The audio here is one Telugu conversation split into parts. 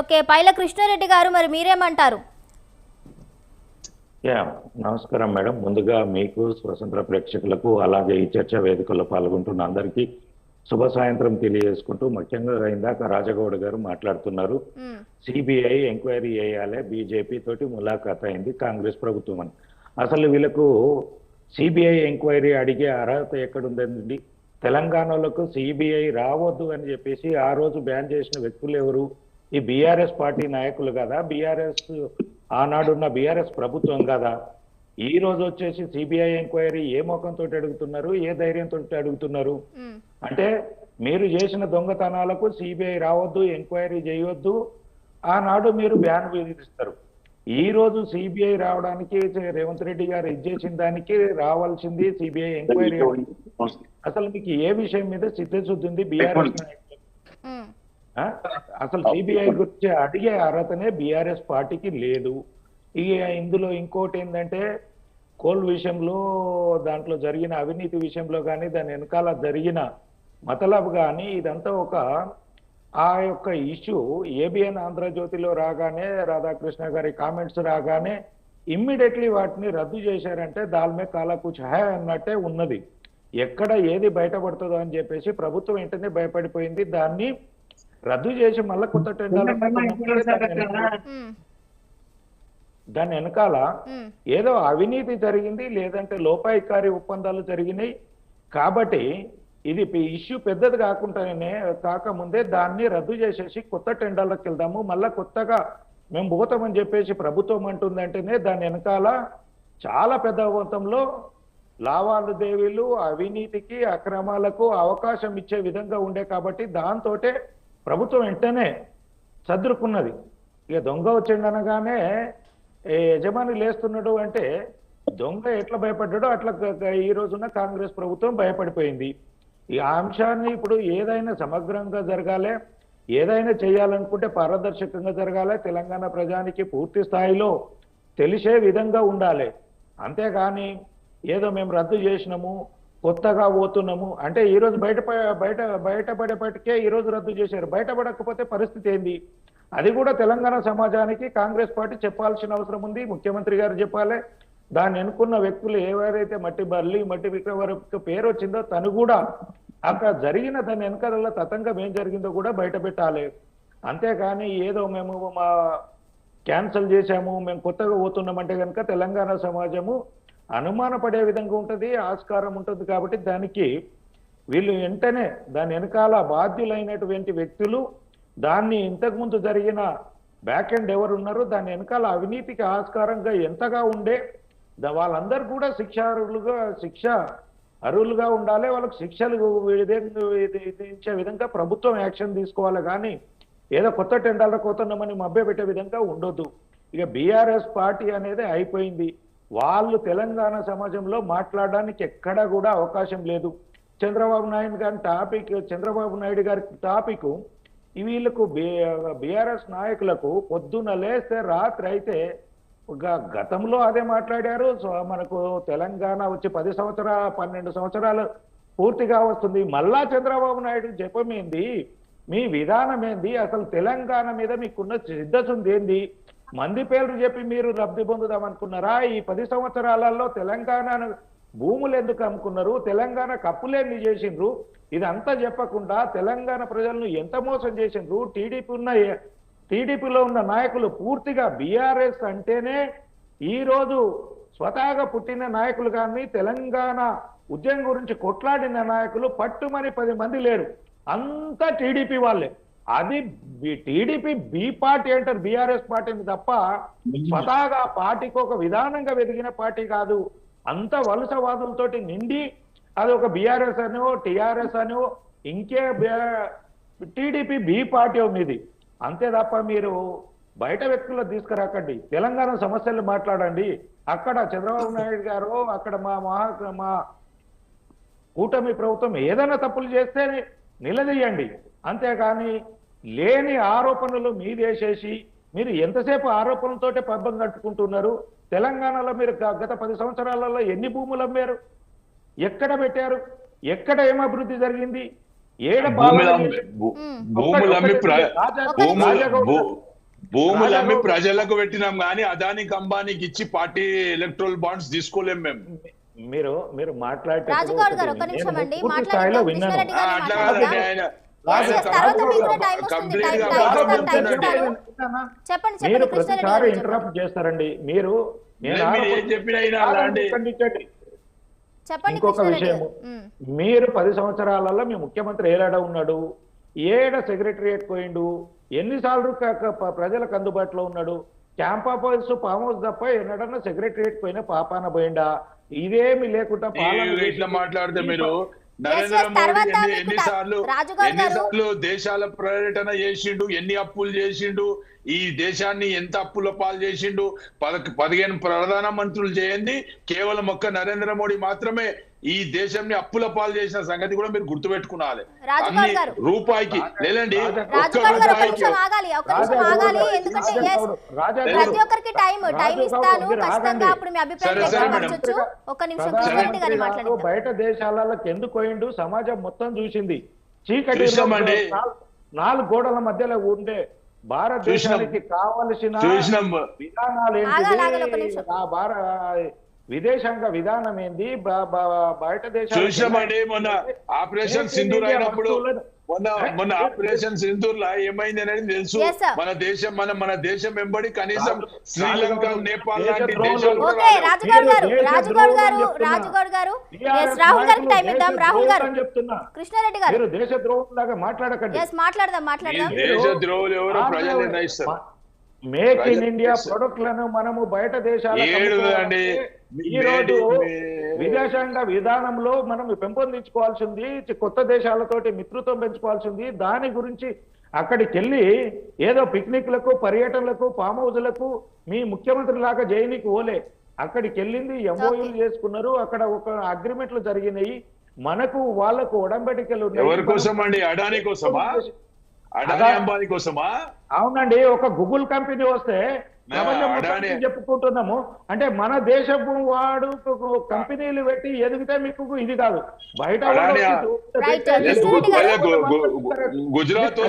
ఓకే. పైల కృష్ణారెడ్డి గారు మరి మీరేమంటారు? యా నమస్కారం మేడం. ముందుగా మీకు స్వతంత్ర ప్రేక్షకులకు అలాగే ఈ చర్చా వేదికల్లో పాల్గొంటున్న అందరికీ శుభ సాయంత్రం తెలియజేసుకుంటూ ముఖ్యంగా ఇందాక రాజగౌడ్ గారు మాట్లాడుతున్నారు. సిబిఐ ఎంక్వైరీ చేయాలి బీజేపీ తోటి ములాఖాత్ అయింది కాంగ్రెస్ ప్రభుత్వం అని. అసలు వీళ్ళకు సిబిఐ ఎంక్వైరీ అడిగే అర్హత ఎక్కడుందండి? తెలంగాణలోకి సిబిఐ రావద్దు అని చెప్పేసి ఆ రోజు బ్యాన్ చేసిన వ్యక్తులు ఎవరు? ఈ బీఆర్ఎస్ పార్టీ నాయకులు కదా బీఆర్ఎస్ ఆనాడున్న బీఆర్ఎస్ ప్రభుత్వం కదా ఈ రోజు వచ్చేసి సిబిఐ ఎంక్వైరీ ఏ ముఖంతో అడుగుతున్నారు ఏ ధైర్యంతో అడుగుతున్నారు. అంటే మీరు చేసిన దొంగతనాలకు సిబిఐ రావద్దు ఎంక్వైరీ చేయవద్దు ఆనాడు మీరు బ్యాన్ విధిస్తారు. ఈ రోజు సిబిఐ రావడానికి రేవంత్ రెడ్డి గారు ఇచ్చేసిన దానికి రావాల్సింది సిబిఐ ఎంక్వైరీ. అసలు మీకు ఏ విషయం మీద చిత్తశుద్ధి ఉంది బీఆర్ఎస్? అసలు సిబిఐ గురించి అడిగే అర్హతనే బీఆర్ఎస్ పార్టీకి లేదు. ఇక ఇందులో ఇంకోటి ఏంటంటే కోల్ విషయంలో దాంట్లో జరిగిన అవినీతి విషయంలో కానీ దాని వెనకాల జరిగిన మతలబ్ కానీ ఇదంతా ఒక ఆ యొక్క ఇష్యూ ఏబిఎన్ ఆంధ్రజ్యోతిలో రాగానే రాధాకృష్ణ గారి కామెంట్స్ రాగానే ఇమ్మీడియట్లీ వాటిని రద్దు చేశారంటే దాల్మే కాలా కుచ్ హై అన్నట్టే ఉన్నది. ఎక్కడ ఏది బయటపడుతుందో అని చెప్పేసి ప్రభుత్వం వెంటనే భయపడిపోయింది. దాన్ని రద్దు చేసి మళ్ళీ కొత్త టెండర్లు మ్మ్. దాని వెనకాల. ఏదో అవినీతి జరిగింది లేదంటే లోపాయికారి ఒప్పందాలు జరిగినాయి కాబట్టి ఇది ఇష్యూ పెద్దది కాకుండానే కాకముందే దాన్ని రద్దు చేసేసి కొత్త టెండర్లకు వెళ్దాము మళ్ళా కొత్తగా మేము పోతామని చెప్పేసి ప్రభుత్వం అంటుందంటేనే దాని వెనకాల చాలా పెద్ద మొత్తంలో లావాదేవీలు అవినీతికి అక్రమాలకు అవకాశం ఇచ్చే విధంగా ఉండే కాబట్టి దాంతోటే ప్రభుత్వం వెంటనే చదురుకున్నది ఇక దొంగ వచ్చిండు అనగానే యజమాని లేస్తున్నాడు అంటే దొంగ ఎట్లా భయపడ్డాడో అట్లా ఈ రోజున కాంగ్రెస్ ప్రభుత్వం భయపడిపోయింది. ఈ అంశాన్ని ఇప్పుడు ఏదైనా సమగ్రంగా జరగాలి ఏదైనా చేయాలనుకుంటే పారదర్శకంగా జరగాలి తెలంగాణ ప్రజానికి పూర్తి స్థాయిలో తెలిసే విధంగా ఉండాలి. అంతేకాని ఏదో మేము రద్దు చేసినాము కొత్తగా పోతున్నాము. అంటే ఈరోజు బయట బయట బయటపడేపటికే ఈరోజు రద్దు చేశారు. బయటపడకపోతే పరిస్థితి ఏంది? అది కూడా తెలంగాణ సమాజానికి కాంగ్రెస్ పార్టీ చెప్పాల్సిన అవసరం ఉంది. ముఖ్యమంత్రి గారు చెప్పాలి. దాన్ని ఎన్నుకున్న వ్యక్తులు ఎవరైతే మట్టి బల్లి మట్టి విక్రమరకు పేరు వచ్చిందో తను కూడా అక్కడ జరిగిన దాని వెనకాల తతంగం ఏం జరిగిందో కూడా బయట పెట్టాలి. అంతేకాని ఏదో మేము మా క్యాన్సిల్ చేశాము మేము కొత్తగా పోతున్నామంటే కనుక తెలంగాణ సమాజము అనుమానపడే విధంగా ఉంటుంది ఆస్కారం ఉంటుంది కాబట్టి దానికి వీళ్ళు వెంటనే దాని వెనకాల బాధ్యులైనటువంటి వ్యక్తులు దాన్ని ఇంతకుముందు జరిగిన బ్యాక్ ఎండ్ ఎవరు ఉన్నారో దాని వెనకాల అవినీతికి ఆస్కారంగా ఎంతగా ఉండే వాళ్ళందరూ కూడా శిక్ష అర్హులుగా శిక్ష అర్హులుగా ఉండాలి వాళ్ళకి శిక్షలు విధించే విధంగా ప్రభుత్వం యాక్షన్ తీసుకోవాలి కానీ ఏదో కొత్త టెండర్ల పోతున్నామని మభ్య పెట్టే విధంగా ఉండొద్దు. ఇక బీఆర్ఎస్ పార్టీ అనేది అయిపోయింది. వాళ్ళు తెలంగాణ సమాజంలో మాట్లాడడానికి ఎక్కడా కూడా అవకాశం లేదు. చంద్రబాబు నాయుడు గారి టాపిక్ చంద్రబాబు నాయుడు గారి టాపిక్ వీళ్ళకు బీఆర్ఎస్ నాయకులకు పొద్దున లేస్తే రాత్రి అయితే గతంలో అదే మాట్లాడారు. సో మనకు తెలంగాణ వచ్చి పది సంవత్సరాల పన్నెండు సంవత్సరాలు పూర్తిగా వస్తుంది. మళ్ళా చంద్రబాబు నాయుడు జపం మీ విధానం ఏంది? అసలు తెలంగాణ మీద మీకున్న సిద్ధసుంది ఏంది? మంది పేర్లు చెప్పి మీరు లబ్ధి పొందుదాం అనుకున్నారా? ఈ పది సంవత్సరాలలో తెలంగాణను భూములు ఎందుకు అమ్ముకున్నారు? తెలంగాణ కప్పులేని చేసిండ్రు? ఇదంతా చెప్పకుండా తెలంగాణ ప్రజలను ఎంత మోసం చేసిండ్రు? టీడీపీ ఉన్న టీడీపీలో ఉన్న నాయకులు పూర్తిగా బీఆర్ఎస్ అంటేనే ఈరోజు స్వతహాగా పుట్టిన నాయకులు కానీ తెలంగాణ ఉద్యమం గురించి కొట్లాడిన నాయకులు పట్టుమని పది మంది లేరు. అంతా టీడీపీ వాళ్ళే. అది టీడీపీ బి పార్టీ అంటారు బీఆర్ఎస్ పార్టీని తప్ప ఆ పార్టీకి ఒక విధానంగా వెదిగిన పార్టీ కాదు. అంత వలసవాదులతోటి నిండి అది ఒక బీఆర్ఎస్ అనో టిఆర్ఎస్ అనో ఇంకే టీడీపీ బి పార్టీ మీది అంతే తప్ప మీరు బయట వ్యక్తులు తీసుకురాకండి. తెలంగాణ సమస్యలు మాట్లాడండి. అక్కడ చంద్రబాబు నాయుడు గారు అక్కడ మా మహా మా కూటమి ప్రభుత్వం ఏదైనా తప్పులు చేస్తే నిలదీయండి. అంతేకాని లేని ఆరోపణలు మీదేసేసి మీరు ఎంతసేపు ఆరోపణలతోటే పబ్బం కట్టుకుంటున్నారు? తెలంగాణలో మీరు గత పది సంవత్సరాలలో ఎన్ని భూములు అమ్మారు? ఎక్కడ పెట్టారు? ఎక్కడ ఏం అభివృద్ధి జరిగింది? ఏడ భూములు అమ్మి- ప్రజలకు పెట్టినాం కానీ అదానికి అంబానీకి ఇచ్చి పార్టీ ఎలక్ట్రల్ బాండ్స్ తీసుకోలేం మేము. మీరు మీరు మాట్లాడే అట్లా కాదండి ఆయన చెప్పండి మీరు ప్రతిసారి. ఇంటరప్ట్ చేస్తారండి. ఇంకొక మ్మ్. మీరు పది సంవత్సరాలలో మీ ముఖ్యమంత్రి ఏలాడ ఉన్నాడు? ఏడ సెక్రటరియట్ పోయిండు? ఎన్నిసార్లు ప్రజలకు అందుబాటులో ఉన్నాడు? క్యాంప్ ఆఫీస్ ఫామ్ హౌస్ తప్ప ఎన్నడన్నా సెక్రటరియట్ పోయినా పాపాన పోయిండా? ఇదేమి లేకుండా పాలన ఇట్లా మాట్లాడితే మీరు? ఎన్నిసార్లు ఎన్నిసార్లు దేశాల పర్యటన చేసిండు ఎన్ని అప్పులు చేసిండు ఈ దేశాన్ని ఎంత అప్పుల పాలు చేసిండు? పద పదిహేను ప్రధాన మంత్రులు చేయండి. కేవలం ఒక్క నరేంద్ర మోడీ మాత్రమే ఈ దేశాన్ని అప్పుల పాలు చేసిన సంగతి కూడా మీరు గుర్తుపెట్టుకునాలి. రాజుగౌడ్ అన్ని గారు. రూపాయికి లేదండి ఒక్క రూపాయికి ప్రతి. ఒక్కరికి టైం టైం ఇస్తాను ఖచ్చితంగా. అప్పుడు మీ అభిప్రాయం నిమిషం బయట దేశాలకు ఎందుకు పోయిండు? సమాజం మొత్తం చూసింది. చీకటి నాలుగు గోడల మధ్యలో ఉండే భారతదేశానికి కావలసిన విధానాలు. ఆ భార విదేశాంగ విధానం ఏంది? బయట దేశాలకు చూసినామండి మొన్న ఆపరేషన్ సింధూర్ అయినప్పుడు మొన్న మొన్న ఆపరేషన్ సింధూర్ లా ఏమైంది అనేది తెలుసు. మన దేశం మన మన దేశం వెంబడి కనీసం శ్రీలంక నేపాల్ లాంటి దేశాలు. రాజుగౌడ్ గారు దేశ రాజుగౌడ్ గారు అని చెప్తున్నా. రాజుగౌడ్ గారు. రాహుల్ గారికి టైం ఇద్దాం రాహుల్ కృష్ణారెడ్డి గారు. మీరు దేశ ద్రోహులాగా మాట్లాడకండి. ఎస్ మాట్లాడదాం మాట్లాడదాం. దేశ ద్రోహులు ఎవరో ప్రజలు నిర్ణయిస్తారు? Make in India. ప్రొడక్ట్లను మనము బయట దేశాలకు ఏడు అమ్ముకోవాలంటే అండి. ఈ రోజు మీ- విదేశాంగ విధానంలో మనం పెంపొందించుకోవాల్సింది కొత్త దేశాలతోటి మిత్రత్వం పెంచుకోవాల్సింది. దాని గురించి అక్కడికి వెళ్ళి ఏదో పిక్నిక్లకు పర్యటనలకు ఫామ్ హౌస్లకు మీ ముఖ్యమంత్రి లాగా జైనికి ఓలే. అక్కడికి వెళ్ళింది ఎంఓయూలు చేసుకున్నారు. అక్కడ ఒక అగ్రిమెంట్లు జరిగినాయి. మనకు వాళ్ళకు ఒడంబడికలు ఉన్నాయి. ఎవరి కోసం అండి అడానీ కోసమా? అడానీ అంబానీ కోసమా? అవునండి ఒక గూగుల్ కంపెనీ వస్తే చెప్పుకుంటున్నాము. అంటే మన దేశపు వాడు కంపెనీలు పెట్టి ఎదిగితే మీకు ఇది కాదు. బయట గుజరాత్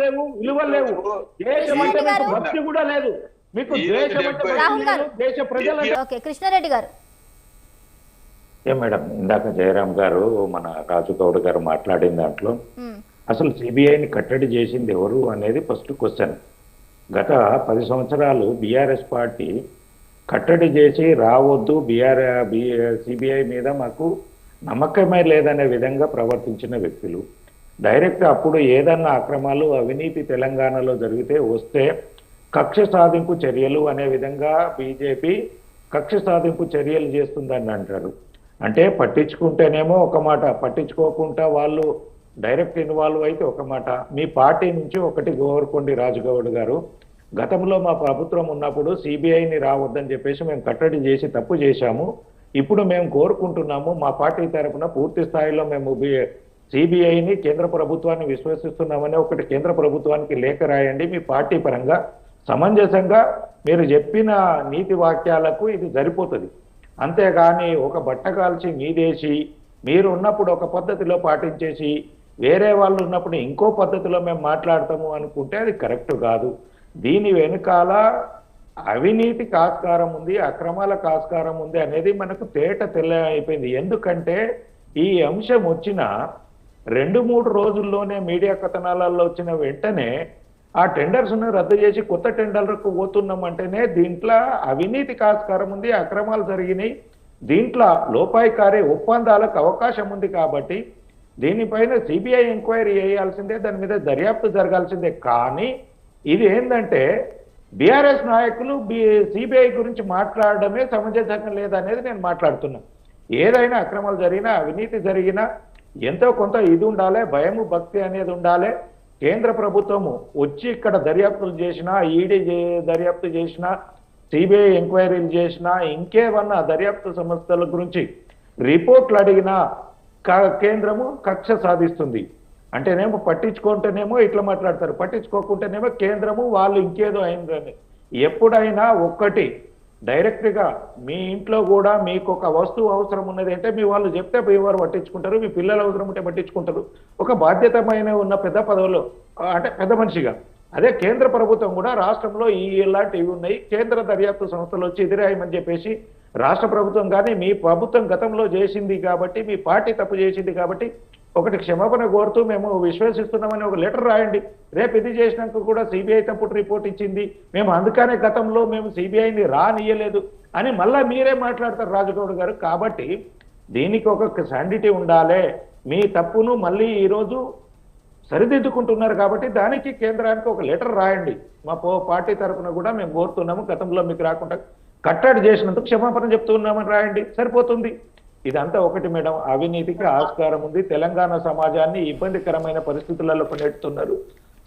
లేవు విలువలు లేవు. దేశం అంటే భక్తి కూడా లేదు. మీకు దేశం దేశ ప్రజలంటే ఓకే కృష్ణారెడ్డి గారు. ఏ మేడం ఇందాక జయరాం గారు మన రాజు గౌడ్ గారు మాట్లాడిన దాంట్లో. అసలు సిబిఐని కట్టడి చేసింది ఎవరు అనేది ఫస్ట్ క్వశ్చన్ గత పది సంవత్సరాలు బీఆర్ఎస్ పార్టీ కట్టడి చేసి రావద్దు బీఆర్ సిబిఐ మీద మాకు నమ్మకమే లేదనే విధంగా ప్రవర్తించిన వ్యక్తులు. డైరెక్ట్ అప్పుడు ఏదన్నా అక్రమాలు అవినీతి తెలంగాణలో జరిగితే వస్తే కక్ష సాధింపు చర్యలు అనే విధంగా బీజేపీ కక్ష సాధింపు చర్యలు చేస్తుందని అంటారు. అంటే పట్టించుకుంటేనేమో ఒక మాట పట్టించుకోకుండా వాళ్ళు డైరెక్ట్ ఇన్వాల్వ్ అయితే ఒక మాట. మీ పార్టీ నుంచి ఒకటి గోవర్కొండి రాజుగౌడ్ గారు గతంలో మా ప్రభుత్వం ఉన్నప్పుడు సిబిఐని రావద్దని చెప్పేసి మేము కట్టడి చేసి తప్పు చేశాము. ఇప్పుడు మేము కోరుకుంటున్నాము మా పార్టీ తరపున పూర్తి స్థాయిలో మేము సిబిఐని కేంద్ర ప్రభుత్వాన్ని విశ్వసిస్తున్నామని ఒకటి కేంద్ర ప్రభుత్వానికి లేఖ రాయండి. మీ పార్టీ పరంగా సమంజసంగా మీరు చెప్పిన నీతి వాక్యాలకు ఇది సరిపోతుంది. అంతేగాని ఒక బట్ట కాల్చి మీదేసి మీరు ఉన్నప్పుడు ఒక పద్ధతిలో పాటించేసి వేరే వాళ్ళు ఉన్నప్పుడు ఇంకో పద్ధతిలో మేము మాట్లాడతాము అనుకుంటే అది కరెక్ట్ కాదు. దీని వెనుకాల అవినీతికి ఆస్కారం ఉంది అక్రమాలకు ఆస్కారం ఉంది అనేది మనకు తేట తెల్ల అయిపోయింది. ఎందుకంటే ఈ అంశం వచ్చిన రెండు మూడు రోజుల్లోనే మీడియా కథనాలలో వచ్చిన వెంటనే ఆ టెండర్స్ను రద్దు చేసి కొత్త టెండర్లకు పోతున్నాం అంటేనే దీంట్లో అవినీతికి ఆస్కారం ఉంది అక్రమాలు జరిగినాయి. దీంట్లో లోపాయికారి ఒప్పందాలకు అవకాశం ఉంది కాబట్టి దీనిపైన సిబిఐ ఎంక్వైరీ చేయాల్సిందే దాని మీద దర్యాప్తు జరగాల్సిందే. కానీ ఇది ఏంటంటే బీఆర్ఎస్ నాయకులు బి సిబిఐ గురించి మాట్లాడడమే సమంజసంగా లేదనేది నేను మాట్లాడుతున్నా. ఏదైనా అక్రమాలు జరిగినా అవినీతి జరిగినా ఎంతో కొంత ఇది ఉండాలి భయము భక్తి అనేది ఉండాలి. కేంద్ర ప్రభుత్వము వచ్చి ఇక్కడ దర్యాప్తులు చేసినా ఈడీ దర్యాప్తు చేసినా సిబిఐ ఎంక్వైరీలు చేసినా ఇంకేమన్నా దర్యాప్తు సంస్థల గురించి రిపోర్ట్లు అడిగినా క- కేంద్రము కక్ష సాధిస్తుంది. అంటేనేమో పట్టించుకుంటేనేమో ఇట్లా మాట్లాడతారు. పట్టించుకోకుంటేనేమో కేంద్రము వాళ్ళు ఇంకేదో అయిందని. ఎప్పుడైనా ఒక్కటి డైరెక్ట్గా మీ ఇంట్లో కూడా మీకు ఒక వస్తువు అవసరం ఉన్నది అంటే మీ వాళ్ళు చెప్తే మీ వారు పట్టించుకుంటారు మీ పిల్లలు అవసరం ఉంటే పట్టించుకుంటారు. ఒక బాధ్యతమైన ఉన్న పెద్ద పదవులు అంటే పెద్ద మనిషిగా. అదే కేంద్ర ప్రభుత్వం కూడా రాష్ట్రంలో ఈ ఇలాంటివి ఉన్నాయి. కేంద్ర దర్యాప్తు సంస్థలు వచ్చి ఎదురాయమని చెప్పేసి రాష్ట్ర ప్రభుత్వం కానీ మీ ప్రభుత్వం గతంలో చేసింది కాబట్టి మీ పార్టీ తప్పు చేసింది కాబట్టి ఒకటి క్షమాపణ కోరుతూ మేము విశ్వసిస్తున్నామని ఒక లెటర్ రాయండి. రేపు ఇది చేసినాక కూడా సిబిఐ తప్పుడు రిపోర్ట్ ఇచ్చింది. మేము అందుకనే గతంలో మేము సిబిఐని రానియలేదు అని మళ్ళా మీరే మాట్లాడతారు రాజగౌడ్ గారు. కాబట్టి దీనికి ఒక శాండిటీ ఉండాలి. మీ తప్పును మళ్ళీ ఈరోజు సరిదిద్దుకుంటున్నారు కాబట్టి దానికి కేంద్రానికి ఒక లెటర్ రాయండి. మా పో పార్టీ తరఫున కూడా మేము కోరుతున్నాము. గతంలో మీకు రాకుండా కట్టడి చేసినందుకు క్షమాపణ చెప్తున్నామని రాయండి. సరిపోతుంది. ఇదంతా ఒకటి మేడం. అవినీతికి ఆస్కారం ఉంది. తెలంగాణ సమాజాన్ని ఇబ్బందికరమైన పరిస్థితులలో నెడుతున్నారు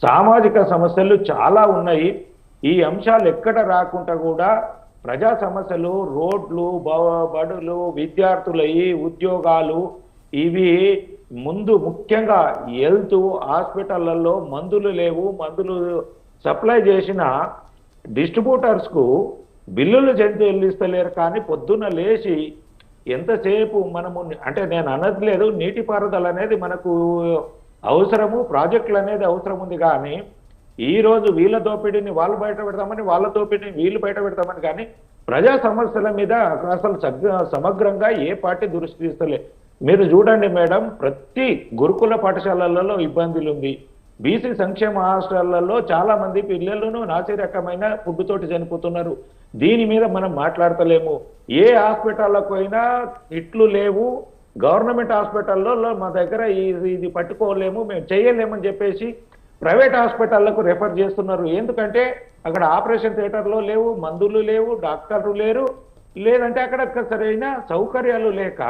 సామాజిక సమస్యలు చాలా ఉన్నాయి. ఈ అంశాలు ఎక్కడ రాకుండా కూడా ప్రజా సమస్యలు రోడ్లు బ- బడులు విద్యార్థులయి ఉద్యోగాలు ఇవి ముందు ముఖ్యంగా హెల్త్ హాస్పిటళ్ళలో మందులు లేవు. మందులు సప్లై చేసిన డిస్ట్రిబ్యూటర్స్కు బిల్లులు చెల్లిస్తలేరు. కానీ పొద్దున్న లేచి ఎంతసేపు మనము అంటే నేను అనట్లేదు నీటిపారుదల అనేది మనకు అవసరము ప్రాజెక్టులు అనేది అవసరం ఉంది కానీ ఈ రోజు వీళ్ళ దోపిడీని వాళ్ళు బయట పెడతామని వాళ్ళ దోపిడీని వీళ్ళు బయట పెడతామని కానీ ప్రజా సమస్యల మీద అసలు సమగ్రంగా ఏ పార్టీ దృష్టి తీస్తలే మీరు చూడండి మేడం ప్రతి గురుకుల పాఠశాలలలో ఇబ్బందులు ఉంది. బీసీ సంక్షేమ హాస్టళ్ళలో చాలా మంది పిల్లలను నాసి రకమైన ఫుడ్ తోటి చనిపోతున్నారు. దీని మీద మనం మాట్లాడతలేము. ఏ హాస్పిటల్లకు పోయినా ఇట్లు లేవు. గవర్నమెంట్ హాస్పిటల్లో మా దగ్గర ఇది ఇది పట్టుకోలేము మేము చేయలేమని చెప్పేసి ప్రైవేట్ హాస్పిటళ్ళకు రెఫర్ చేస్తున్నారు. ఎందుకంటే అక్కడ ఆపరేషన్ థియేటర్లో లేవు మందులు లేవు డాక్టర్లు లేరు. లేదంటే అక్కడ సరైన సౌకర్యాలు లేక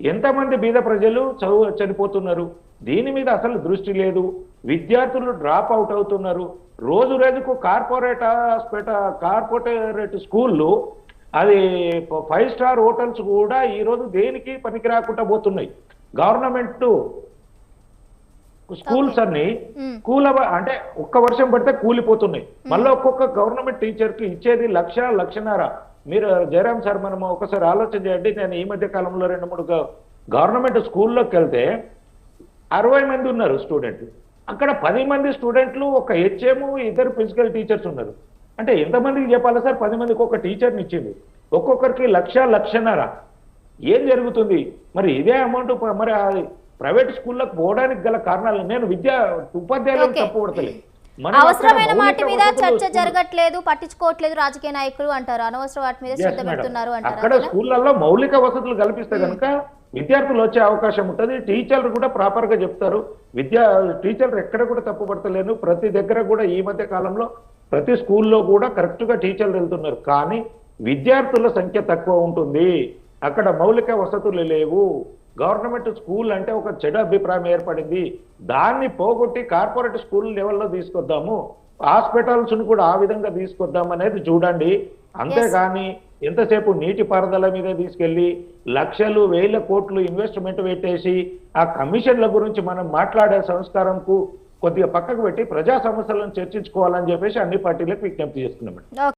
ఎంతమంది బీద ప్రజలు చదువు చనిపోతున్నారు? దీని మీద అసలు దృష్టి లేదు. విద్యార్థులు డ్రాప్ అవుట్ అవుతున్నారు. రోజు రోజుకు కార్పొరేట్ హాస్పిటల్ కార్పొరేట్ స్కూళ్ళు అది ఫైవ్ స్టార్ హోటల్స్ కూడా ఈ రోజు దేనికి పనికి రాకుండా పోతున్నాయి. గవర్నమెంట్ స్కూల్స్ అన్ని మ్మ్. కూల అంటే ఒక్క వర్షం పడితే కూలిపోతున్నాయి. మళ్ళీ ఒక్కొక్క గవర్నమెంట్ టీచర్కి ఇచ్చేది లక్ష లక్షన్నర. మీరు జయరామ్ సార్ మనం ఒకసారి ఆలోచన చేయండి. నేను ఈ మధ్య కాలంలో రెండు మూడు గవర్నమెంట్ స్కూల్లోకి వెళ్తే అరవై మంది ఉన్నారు స్టూడెంట్లు. అక్కడ పది మంది స్టూడెంట్లు ఒక హెచ్ఎం ఇద్దరు ఫిజికల్ టీచర్స్ ఉన్నారు. అంటే ఎంతమందికి చెప్పాలి సార్? పది మందికి ఒక టీచర్ని ఇచ్చింది. ఒక్కొక్కరికి లక్ష లక్షన్నర. ఏం జరుగుతుంది? మరి ఇదే అమౌంట్ మరి ప్రైవేట్ స్కూళ్ళకు పోవడానికి గల కారణాలు నేను విద్యా మనం అక్కడ అవసరమైన వాటి మీద చర్చ జరగట్లేదు పట్టించుకోవట్లేదు రాజకీయ నాయకులు అంటారు. అనవసర వాటి మీద శ్రద్ధ. పెడుతున్నారు అక్కడ అంటారు స్కూళ్ళల్లో మౌలిక వసతులు కల్పిస్తే కనుక విద్యార్థులు వచ్చే అవకాశం ఉంటుంది. టీచర్లు కూడా ప్రాపర్గా చెప్తారు. విద్యా టీచర్లు ఎక్కడ కూడా తప్పు పడతలేను. ప్రతి దగ్గర కూడా ఈ మధ్య కాలంలో ప్రతి స్కూల్లో కూడా కరెక్ట్గా టీచర్లు వెళ్తున్నారు. కానీ విద్యార్థుల సంఖ్య తక్కువ ఉంటుంది. అక్కడ మౌలిక వసతులు లేవు. గవర్నమెంట్ స్కూల్ అంటే ఒక చెడు అభిప్రాయం ఏర్పడింది. దాన్ని పోగొట్టి కార్పొరేట్ స్కూల్ లెవెల్లో తీసుకొద్దాము. హాస్పిటల్స్ను కూడా ఆ విధంగా తీసుకొద్దాం అనేది చూడండి అంతేగాని ఎంతసేపు నీటి పారుదల మీద తీసుకెళ్ళి లక్షలు వేల కోట్లు ఇన్వెస్ట్మెంట్ పెట్టేసి ఆ కమిషన్ల గురించి మనం మాట్లాడే సంస్కారంకు కొద్దిగా పక్కకు పెట్టి ప్రజా సమస్యలను చర్చించుకోవాలని చెప్పేసి అన్ని పార్టీలకు విజ్ఞప్తి చేస్తున్నాం